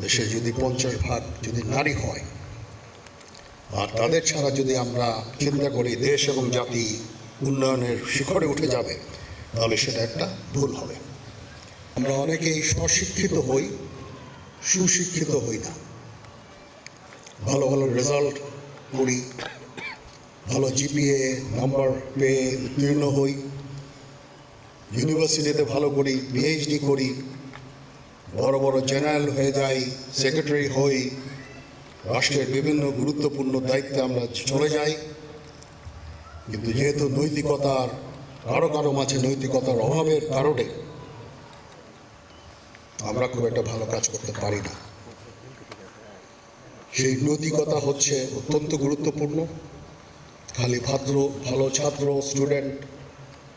দেশে যদি পঞ্চাশ ভাগ যদি নারী হয়, আর তাদের ছাড়া যদি আমরা চিন্তা করি দেশ এবং জাতি উন্নয়নের শিখরে উঠে যাবে, তাহলে সেটা একটা ভুল হবে। আমরা অনেকেই স্বশিক্ষিত হই, সুশিক্ষিত হই না। ভালো ভালো রেজাল্ট করি, ভালো জিপিএ নাম্বার পেয়ে উত্তীর্ণ হই ইউনিভার্সিটিতে ভালো করি পিএইচডি করি বড় বড় জেনারেল হয়ে যাই সেক্রেটারি হই, রাষ্ট্রের বিভিন্ন গুরুত্বপূর্ণ দায়িত্বে আমরা চলে যাই। কিন্তু যেহেতু নৈতিকতার কারও কারও মাঝে নৈতিকতার অভাবের কারণে আমরা খুব একটা ভালো কাজ করতে পারি না। সেই নৈতিকতা হচ্ছে অত্যন্ত গুরুত্বপূর্ণ। খালি ভাদ্র, ভালো ছাত্র স্টুডেন্ট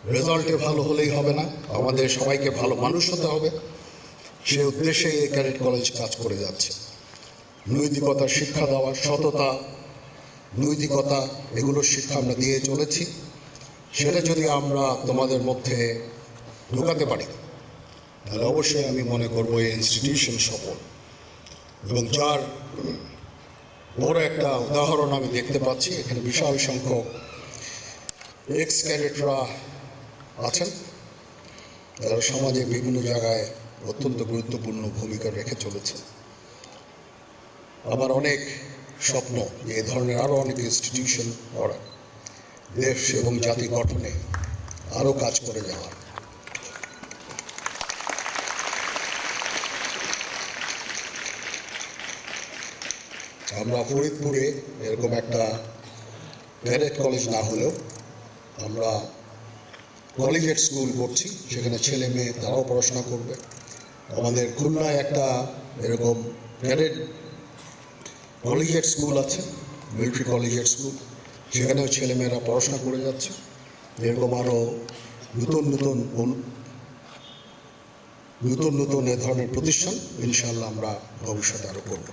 রেজাল্টে ভালো হলেই হবে না। আমাদের সবাইকে ভালো মানুষ হতে হবে। সে উদ্দেশ্যে এই ক্যাডেট কলেজ কাজ করে যাচ্ছে। নৈতিকতার শিক্ষা দেওয়া সততা, নৈতিকতা এগুলোর শিক্ষা আমরা দিয়ে চলেছি। সেটা যদি আমরা তোমাদের মধ্যে ঢোকাতে পারি, তাহলে অবশ্যই আমি মনে করব এই ইনস্টিটিউশন সফল। এবং যার বড় একটা উদাহরণ আমি দেখতে পাচ্ছি, এখানে বিশাল সংখ্যক এক্স ক্যাডেটরা আছেন। যারা সমাজে বিভিন্ন জায়গায় অত্যন্ত গুরুত্বপূর্ণ ভূমিকা রেখে চলেছে। আমার অনেক স্বপ্ন এ ধরনের আরও অনেক ইনস্টিটিউশন করা দেশ এবং জাতি গঠনে আরও কাজ করে যাওয়ার। আমরা ফরিদপুরে এরকম একটা ক্যাডেট কলেজ না হলেও আমরা কলেজের স্কুল করছি, সেখানে ছেলে মেয়ে তারাও পড়াশোনা করবে। আমাদের খুলনায় একটা এরকম ক্যাডেট কলেজের স্কুল আছে, মিলিটারি কলেজের স্কুল। সেখানেও ছেলেমেয়েরা পড়াশোনা করে যাচ্ছে। এরকম আরও নতুন নতুন নতুন নতুন এ ধরনের প্রতিষ্ঠান ইনশাল্লাহ আমরা ভবিষ্যতে আরও করব।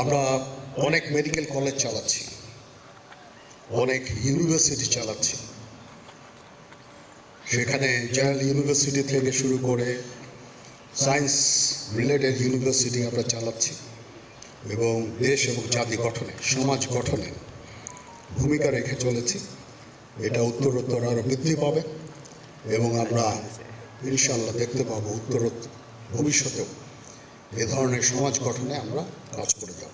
আমরা অনেক মেডিকেল কলেজ চালাচ্ছি, অনেক ইউনিভার্সিটি চালাচ্ছি। সেখানে জেনারেল ইউনিভার্সিটি থেকে শুরু করে সায়েন্স রিলেটেড ইউনিভার্সিটি আমরা চালাচ্ছি এবং দেশ এবং জাতি গঠনে, সমাজ গঠনে ভূমিকা রেখে চলেছি। এটা উত্তরোত্তর আরও বৃদ্ধি পাবে এবং আমরা ইনশাল্লাহ দেখতে পাবো উত্তরোত্তর ভবিষ্যতেও এ ধরনের সমাজ গঠনে আমরা কাজ করে যাব।